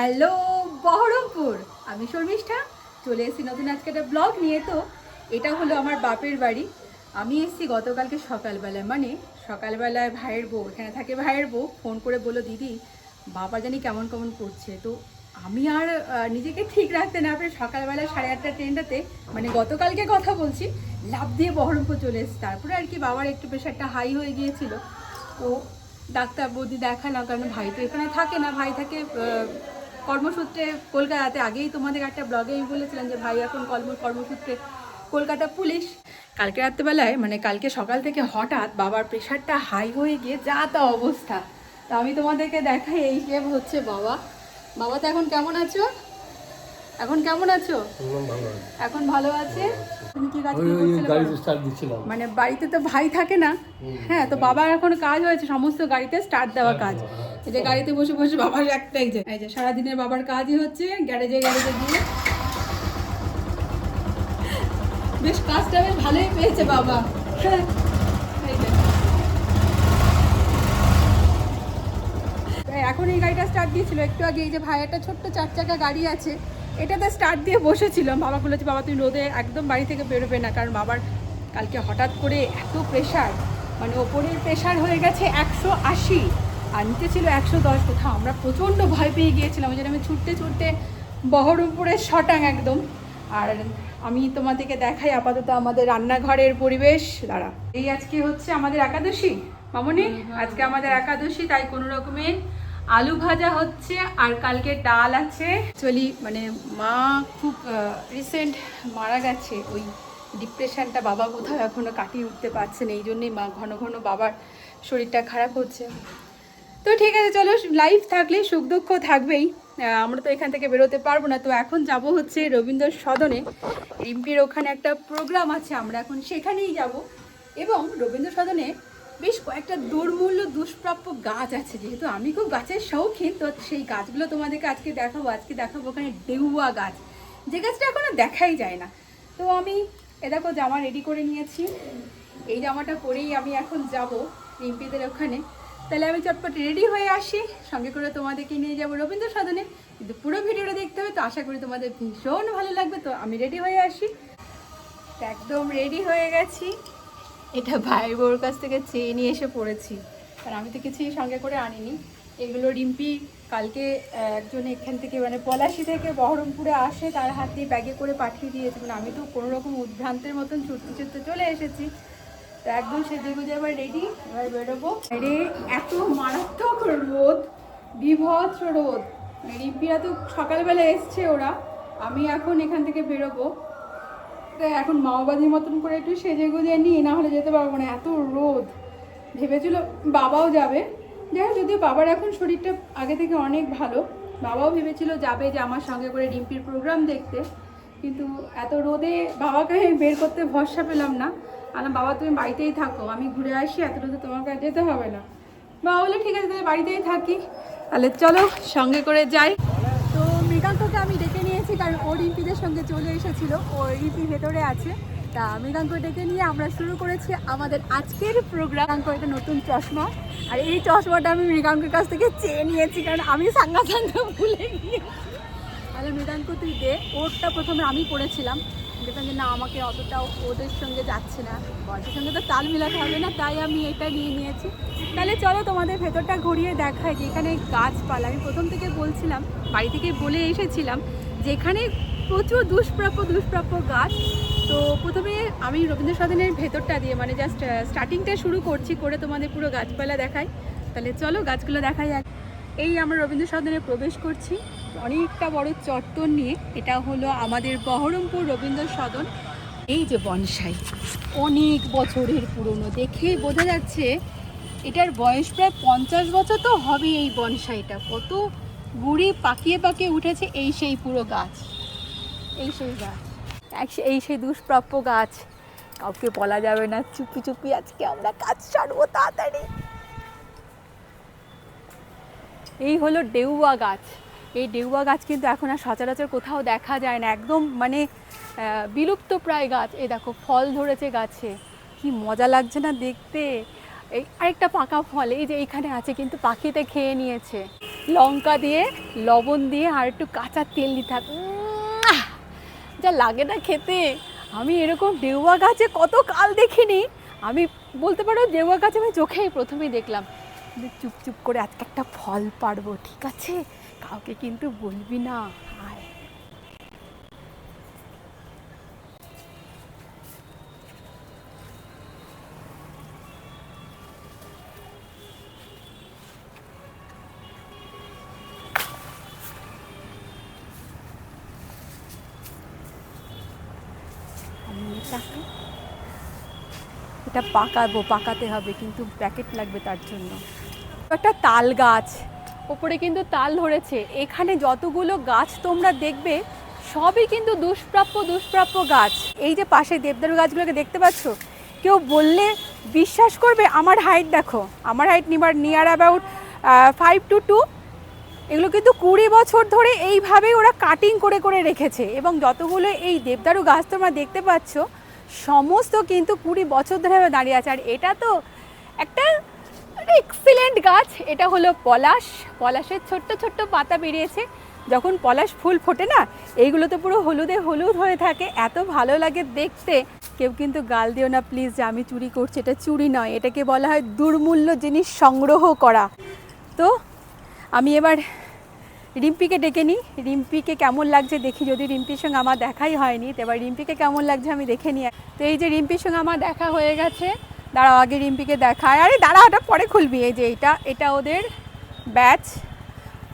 Hello, Baharampur. আমি শর্মিষ্ঠা, চলে এসেছি নতুন আজকে একটা ব্লগ নিয়ে। তো এটা হলো আমার বাপের বাড়ি। আমি এসেছি গতকালকে সকালবেলায়। মানে সকালবেলায় ভাইয়ের বউ, এখানে থাকে ভাইয়ের বউ ফোন করে বলল, দিদি, বাবা জানি কেমন কেমন করছে। তো আমি আর নিজেকে ঠিক রাখতে না পেরে সকালবেলা সাড়ে আটটা ট্রেনটাতে মানে গতকালকে কথা বলছি লাভ দিয়ে বহরমপুর চলে এসেছি। তারপরে আর কি বাবার একটু প্রেশারটা হাই হয়ে গিয়েছিল। তো ডাক্তার বৌদি দেখালাম, কারণ ভাই তো এখানে থাকে না, ভাই থাকে কর্মসূত্রে কলকাতাতে আগেই তোমাদের একটা ব্লগে আমি বলেছিলাম যে, ভাই, এখন কর্ম, কর্মসূত্রে কলকাতা পুলিশ। কালকে রাত্রেবেলায় মানে কালকে সকাল থেকে হঠাৎ বাবার প্রেশারটা হাই হয়ে গিয়ে যা তা অবস্থা। তো আমি তোমাদেরকে দেখাই, এই হচ্ছে বাবা। বাবা, তো এখন কেমন আছো? এখন কেমন আছো? এখন ভালো আছে? তুমি কি কাজ মানে বাড়িতে তো ভাই থাকে না। হ্যাঁ তো বাবার এখন কাজ হয়েছে সমস্ত গাড়িতে স্টার্ট দেওয়া কাজ। এই যে গাড়িতে বসে বসে বাবার একটাই যে এই যে সারাদিনের বাবার কাজই হচ্ছে গ্যারেজে গ্যারেজে গিয়ে। বেশ কাজটা বেশ ভালোই পেয়েছে বাবা। হ্যাঁ, এখন এই গাড়িটা স্টার্ট দিয়েছিল। একটু আগে এই যে ভাই একটা ছোট্ট চার চাকা গাড়ি আছে এটাতে স্টার্ট দিয়ে বসেছিলাম। বাবা বলেছে বাবা তুমি রোদে একদম বাড়ি থেকে বেরোবে না কারণ বাবার কালকে হঠাৎ করে এত প্রেশার মানে ওপরের প্রেশার হয়ে গেছে একশো আশি আর নিচে ছিল একশো দশ। কোথাও আমরা প্রচণ্ড ভয় পেয়ে গিয়েছিলাম ওই জন্য আমি ছুটতে ছুটতে বহরমপুরের শটাং একদম। আর আমি তোমাদেরকে দেখাই আপাতত আমাদের রান্নাঘরের পরিবেশ। দাঁড়া এই আজকে হচ্ছে আমাদের একাদশী। মামনি আজকে আমাদের একাদশী তাই কোনো রকমের আলু ভাজা হচ্ছে আর কালকে ডাল আছে। চলি মানে মা খুব রিসেন্ট মারা গেছে। ওই ডিপ্রেশনটা বাবা কোথাও এখনও কাটিয়ে উঠতে পারছে না, এই জন্যই মা ঘন ঘন বাবার শরীরটা খারাপ হচ্ছে। তো ঠিক আছে, চলো লাইফ থাকলে সুখ দুঃখ থাকবেই। আমরা তো এখান থেকে বেরোতে পারব না। তো এখন যাব হচ্ছে রবীন্দ্র সদনে। রিম্পির ওখানে একটা প্রোগ্রাম আছে, আমরা এখন সেখানেই যাব। এবং রবীন্দ্র সদনে বেশ কয়েকটা দুর্মূল্য, দুষ্প্রাপ্য গাছ আছে যেহেতু আমি খুব গাছের শৌখিন, তো সেই গাছগুলো তোমাদেরকে আজকে দেখাবো। আজকে দেখাবো ওখানে ডেউয়া গাছ। যে গাছটা এখনও দেখাই যায় না। তো আমি, এ দেখো জামা রেডি করে নিয়েছি। এই জামাটা পরেই আমি এখন যাব রিম্পিদের ওখানে। তাহলে আমি চটপট রেডি হয়ে আসি। সঙ্গে করে তোমাদেরকে নিয়ে যাব রবীন্দ্র সদনে কিন্তু পুরো ভিডিওটা দেখতে হবে, তো আশা করি তোমাদের ভীষণ ভালো লাগবে। তো আমি রেডি হয়ে আসি। একদম রেডি হয়ে গেছি। এটা ভাই বোর কাছ থেকে চেয়ে নিয়ে এসে পড়েছি। আর আমি তো কিছুই সঙ্গে করে আনিনি। এগুলো রিম্পি কালকে একজন এখান থেকে মানে পলাশি থেকে বহরমপুরে আসে, তার হাত দিয়ে ব্যাগে করে পাঠিয়ে দিয়েছে। মানে আমি তো কোনো রকম উদ্ভ্রান্তের মতন ছুটতে ছুটতে চলে এসেছি। তো একদম সেজে গুজে এবার রেডি এবার বেরোবো। রে এত মারাত্মক রোদ, বিভৎস রোদ। মানে রিম্পিরা তো সকালবেলা এসছে ওরা। আমি এখন এখান থেকে বেরোবো। এখন মাওবাদির মতন করে একটু সেজে গুজে নিয়ে না হলে যেতে পারব না, এত রোদ। ভেবেছিল বাবাও যাবে। যাই হোক, যদিও বাবার এখন শরীরটা আগে থেকে অনেক ভালো, বাবাও ভেবেছিল যাবে যে আমার সঙ্গে করে ডিম্পির প্রোগ্রাম দেখতে। কিন্তু এত রোদে বাবাকে বের করতে ভরসা পেলাম না। আলাম, বাবা তুমি বাড়িতেই থাকো, আমি ঘুরে আসি, এত রোদে তোমার কাছে যেতে হবে না। বাবা বলে ঠিক আছে, তাহলে বাড়িতেই থাকি। তাহলে চলো, সঙ্গে করে যাই। তো মৃগাঙ্ককে আমি কারণ ও রিম্পিদের সঙ্গে চলে এসেছিল, ও রিম্পি ভেতরে আছে। তা মৃগাঙ্ক ডেকে নিয়ে আমরা শুরু করেছি আমাদের আজকের প্রোগ্রাম মৃগাঙ্ক এটা নতুন চশমা, আর এই চশমাটা আমি মৃগাঙ্কের কাছ থেকে চেয়ে নিয়েছি, কারণ আমি সাঙ্গা সাঙ্গা ভুলে তাহলে মৃগাঙ্ক, তুই দে, ওরটা প্রথমে আমি করেছিলাম দেখলাম যে না, আমাকে অতটা ওদের সঙ্গে যাচ্ছে না। বয়সের সঙ্গে তো তাল মিলাতে হবে না, তাই আমি এটা নিয়ে নিয়েছি। তাহলে চলো তোমাদের ভেতরটা ঘুরিয়ে দেখায় যে এখানে গাছপালা। আমি প্রথম থেকে বলছিলাম, বাড়ি থেকে বলে এসেছিলাম যে এখানে প্রচুর দুষ্প্রাপ্য দুষ্প্রাপ্য গাছ। তো প্রথমে আমি রবীন্দ্র সদনের ভেতরটা দিয়ে মানে জাস্ট স্টার্টিংটা শুরু করছি করে তোমাদের পুরো গাছপালা দেখাই। তাহলে চলো গাছগুলো দেখাই এক। এই আমরা রবীন্দ্র সদনে প্রবেশ করছি। অনেকটা বড় চত্বর নিয়ে, এটা হলো আমাদের বহরমপুর রবীন্দ্র সদন এই যে বনসাই, অনেক বছরের পুরনো। দেখেই বোঝা যাচ্ছে এটার বয়স প্রায় পঞ্চাশ বছর তো হবে এই বনসাইটা। কত গুড়ি পাকিয়ে পাকিয়ে উঠেছে এই সেই পুরো গাছ। এই সেই গাছ। এই সেই দুষ্প্রাপ্য গাছ। কাউকে বলা যাবে না, চুপি চুপি আজকে আমরা কাজ ছাড়বো তাড়াতাড়ি। এই হলো ডেউয়া গাছ। এই ডেউয়া গাছ কিন্তু এখন আর সচরাচর কোথাও দেখা যায় না। একদম মানে বিলুপ্ত প্রায় গাছ। এই দেখো, ফল ধরেছে গাছে। কি মজা লাগছে না দেখতে। এই আরেকটা পাকা ফল, এই যে এইখানে আছে, কিন্তু পাখিতে খেয়ে নিয়েছে। লঙ্কা দিয়ে, লবণ দিয়ে আর একটু কাঁচা তেল দিতে হবে যা লাগে না খেতে। আমি এরকম ডেউয়া গাছে কত কাল দেখিনি। আমি বলতে পারো ডেউয়া গাছ আমি চোখেই প্রথমেই দেখলাম। চুপচুপ চুপ চুপ করে আজকে একটা ফল পারব ঠিক আছে? কাউকে কিন্তু বলবি না। আয়। এটা পাকাবো, পাকাতে হবে, কিন্তু প্যাকেট লাগবে তার জন্য। একটা তাল গাছ। ওপরে কিন্তু তাল ধরেছে। এখানে যতগুলো গাছ তোমরা দেখবে, সবই কিন্তু দুষ্প্রাপ্য দুষ্প্রাপ্য গাছ। এই যে পাশে দেবদারু গাছগুলোকে দেখতে পাচ্ছ? কেউ বললে বিশ্বাস করবে, আমার হাইট দেখো। আমার হাইট নিবার near about five two two এগুলো কিন্তু কুড়ি বছর ধরে এইভাবেই ওরা কাটিং করে করে রেখেছে। এবং যতগুলো এই দেবদারু গাছ তোমরা দেখতে পাচ্ছ সমস্ত কিন্তু কুড়ি বছর ধরে দাঁড়িয়ে আছে। আর এটা তো একটা এক্সিলেন্ট গাছ। এটা হলো পলাশ। পলাশের ছোট্ট ছোট্ট পাতা বেরিয়েছে। যখন পলাশ ফুল ফোটে না, এইগুলো তো পুরো হলুদে হলুদ হয়ে থাকে। এত ভালো লাগে দেখতে। কেউ কিন্তু গাল দিও না প্লিজ যে আমি চুরি করছি। এটা চুরি নয়। এটাকে বলা হয় দুর্মূল্য জিনিস সংগ্রহ করা। তো আমি এবার রিম্পিকে ডেকে নিই রিম্পিকে কেমন লাগছে দেখি, যদি রিম্পির সঙ্গে আমার দেখাই হয়নি, তো এবার রিম্পিকে কেমন লাগছে আমি দেখে নিই। তো এই যে রিম্পির সঙ্গে আমার দেখা হয়ে গেছে, দাঁড়াও আগে রিম্পিকে দেখায়। আরে দাঁড়া, ওটা পরে খুলবি, এই যে এটা এটা ওদের ব্যাচ।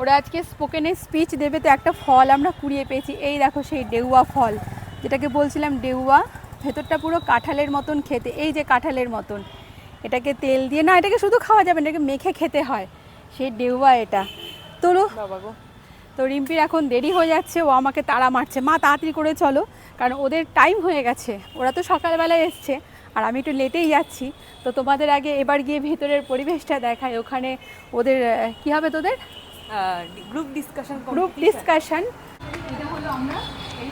ওরা আজকে স্পোকেনে স্পিচ দেবে, তো একটা ফল আমরা কুড়িয়ে পেয়েছি। এই দেখো সেই ডেউয়া ফল, যেটাকে বলছিলাম ডেউয়া, ভেতরটা পুরো কাঁঠালের মতন খেতে, এই যে কাঁঠালের মতন। এটাকে তেল দিয়ে, না, এটাকে শুধু খাওয়া যাবে না, এটাকে মেখে খেতে হয়। সেই ডেউয়া এটা। তোলো বাবা তো রিম্পির এখন দেরি হয়ে যাচ্ছে ও আমাকে তাড়া মারছে। মা তাড়াতাড়ি করে চলো কারণ ওদের টাইম হয়ে গেছে। ওরা তো সকালবেলায় এসছে আর আমি একটু লেটেই যাচ্ছি। তো তোমাদের আগে এবার গিয়ে ভেতরের পরিবেশটা দেখায় ওখানে ওদের কি হবে তোদের? গ্রুপ ডিসকাশন গ্রুপ ডিসকাশন এটা হলো আমরা এই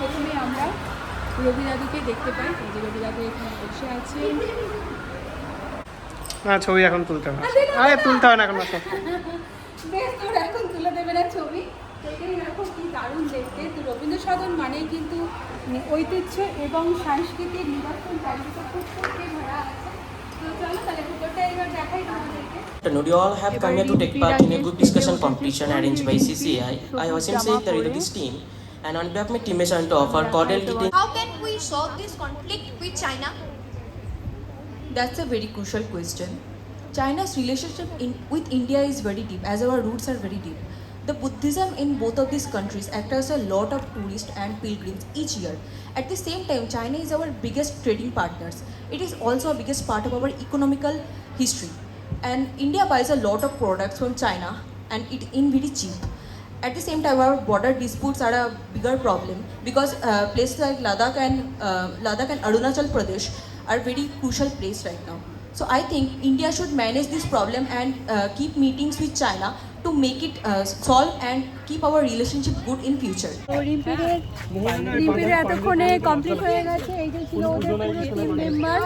প্রথমে আমরা রবি দাদুকে দেখতে পাই। যে রবি দাদু এখানে বসে আছে না ছবি এখন তুলতে হবে আরে তুলতে হবে না এখন বেশ তোর এখন তুলে দেবে না ছবি দেখেই দেখো কি দারুণ দেখতে তো রবীন্দ্র সদন মানেই কিন্তু ঐতিহ্য এবং সাংস্কৃতিক নিদর্শন চারিদিকে খুব সত্যি ভরা আছে Would you all have come here to take part in a group discussion competition arranged by CCI? I was Said the Riddick's team, and on behalf of my teammates, I want to offer cordial greetings. How can we solve this conflict with China? That's a very crucial question. China's relationship in, with India is very deep, as our roots are very deep. The Buddhism in both of these countries attracts a lot of tourists and pilgrims each year. At the same time, China is our biggest trading partners. It is also a biggest part of our economical history. And India buys a lot of products from China and it in very cheap. At the same time, our border disputes are a bigger problem because uh, places like Ladakh and uh, Ladakh and Arunachal Pradesh are very crucial place right now. So I think India should manage this problem and uh, keep meetings with China to make it uh, solve and keep our relationship good in future. রিম্পিদের এতক্ষণে complete হয়ে গেছে এই যে ছিল ওদের পুরো team member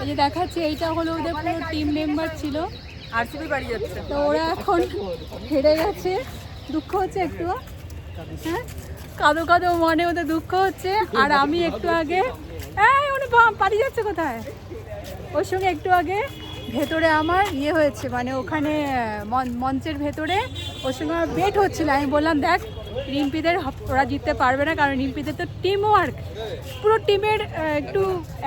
এই যে দেখাচ্ছি এইটা হলো ওদের পুরো টিম মেম্বার ছিল আরসিবি বাড়ি যাচ্ছে তো ওরা এখন হেরে গেছে দুঃখ হচ্ছে একটু হ্যাঁ কাদো কাদো মনে ওদের দুঃখ হচ্ছে আর আমি একটু আগে এই উনি পালিয়ে যাচ্ছে কোথায়? ওর সঙ্গে একটু আগে ভেতরে আমার ইয়ে হয়েছে মানে ওখানে মঞ্চের ভেতরে ওর সঙ্গে আমার বেট হচ্ছিল। আমি বললাম, দেখ, রিম্পিদের ওরা জিততে পারবে না, কারণ রিম্পিদের তো টিম ওয়ার্ক পুরো টিমের একটু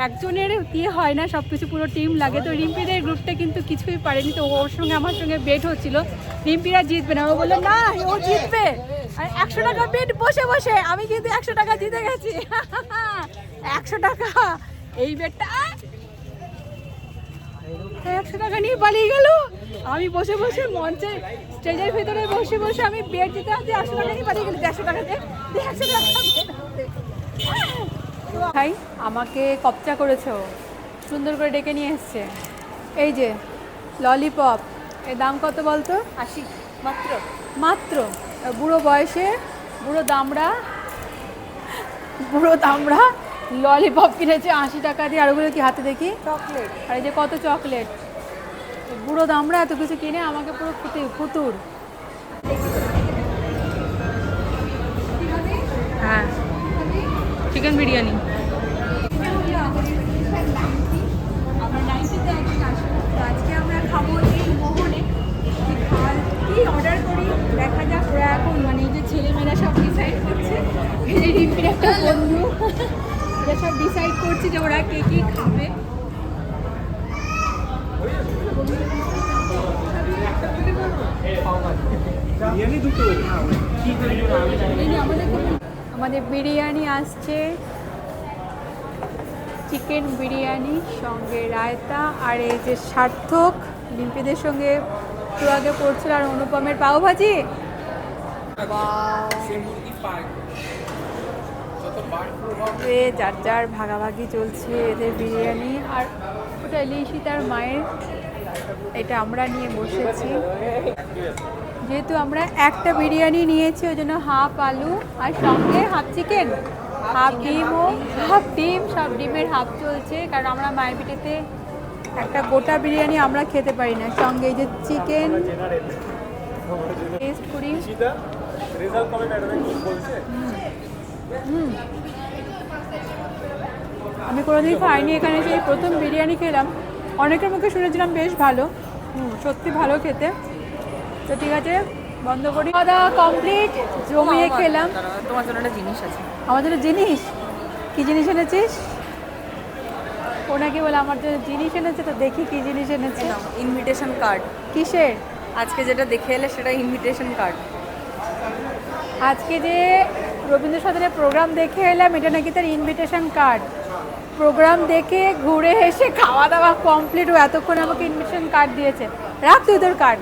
একজনের দিয়ে হয় না সব কিছু পুরো টিম লাগে। তো রিম্পিদের গ্রুপটা কিন্তু কিছুই পারেনি, তো ওর সঙ্গে আমার সঙ্গে বেট হচ্ছিল। রিম্পিরা জিতবে না। ও বলল, না, ও জিতবে। আর একশো টাকা বেট বসে বসে, আমি কিন্তু একশো টাকা জিতে গেছি। একশো টাকা। এই বেটটা একশো টাকা নিয়ে পালিয়ে গেল। আমি বসে বসে মঞ্চে স্টেজের ভিতরে বসে বসে আমি বেড দিতে আসতে একশো টাকা নিয়ে পালিয়ে গেলি। দেড়শো টাকা দিয়ে দিয়ে একশো টাকা ভাই আমাকে কপচা করেছ। সুন্দর করে ডেকে নিয়ে এসছে। এই যে ললিপপ এর দাম কত বলতো? আশি মাত্র। মাত্র। বুড়ো বয়সে বুড়ো দামড়া বুড়ো দামড়া ললিপপ কিনেছে আশি টাকা দিয়ে। আর ওগুলো কি হাতে দেখি? চকলেট। আর এই যে কত চকলেট। বুড়ো দামরা এত কিছু কিনে আমাকে পুরো ফুটে ফুতুর। হ্যাঁ। চিকেন বিরিয়ানি। আজকে আমরা খাব এই মোহনে কি অর্ডার করি দেখা যাক ওরা এখন মানে এই যে ছেলেমেয়েরা সব ডিসাইড করছে। এই রিম্পির একটা বন্ধু। ওরা সব ডিসাইড করছে যে ওরা কে কি খাবে। আমাদের বিরিয়ানি আসছে। চিকেন বিরিয়ানি সঙ্গে রায়তা আর এই যে সার্থক লিম্পিদের সঙ্গে একটু আগে পড়ছিল আর অনুপমের পাওভাজি। যার যার ভাগাভাগি চলছে এদের বিরিয়ানি। আর ওটা লিশিতার মায়ের এটা আমরা নিয়ে বসেছি। যেহেতু আমরা একটা বিরিয়ানি নিয়েছি ওই জন্য হাফ আলু আর সঙ্গে হাফ চিকেন। হাফ ডিমও হাফ ডিম সব ডিমের হাফ চলছে কারণ আমরা মায়ের পিঠেতে একটা গোটা বিরিয়ানি আমরা খেতে পারি না। সঙ্গে এই যে চিকেন টেস্ট করি। হুম। আমি কোনোদিন খাইনি এখানে এসে এই প্রথম বিরিয়ানি খেলাম। অনেকের মুখে শুনেছিলাম বেশ ভালো। হুম, সত্যি ভালো খেতে। তো ঠিক আছে বন্ধ করি। খাওয়া দাওয়া কমপ্লিট জমিয়ে খেলাম। তোমার জন্য একটা জিনিস আছে। আমার জন্য জিনিস? কি জিনিস এনেছিস? ওনাকে বলে আমার জন্য জিনিস এনেছে তো দেখি কি জিনিস এনেছে। ইনভিটেশন কার্ড কিসের? আজকে যেটা দেখে এলে সেটা ইনভিটেশন কার্ড আজকে যে রবীন্দ্র সদনের প্রোগ্রাম দেখে এলাম, এটা নাকি তার ইনভিটেশন কার্ড প্রোগ্রাম দেখে ঘুরে এসে খাওয়া দাওয়া কমপ্লিট ও এতক্ষণ আমাকে ইনভিটেশন কার্ড দিয়েছে। রাখ তুই তোর কার্ড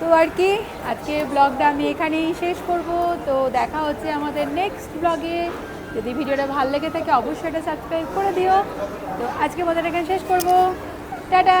তো আর কি, আজকে ব্লগটা আমি এখানেই শেষ করব। তো দেখা হচ্ছে আমাদের নেক্সট ব্লগে যদি ভিডিওটা ভালো লেগে থাকে, অবশ্যই এটা সাবস্ক্রাইব করে দিও। তো আজকে মতো এখানে শেষ করব। টাটা!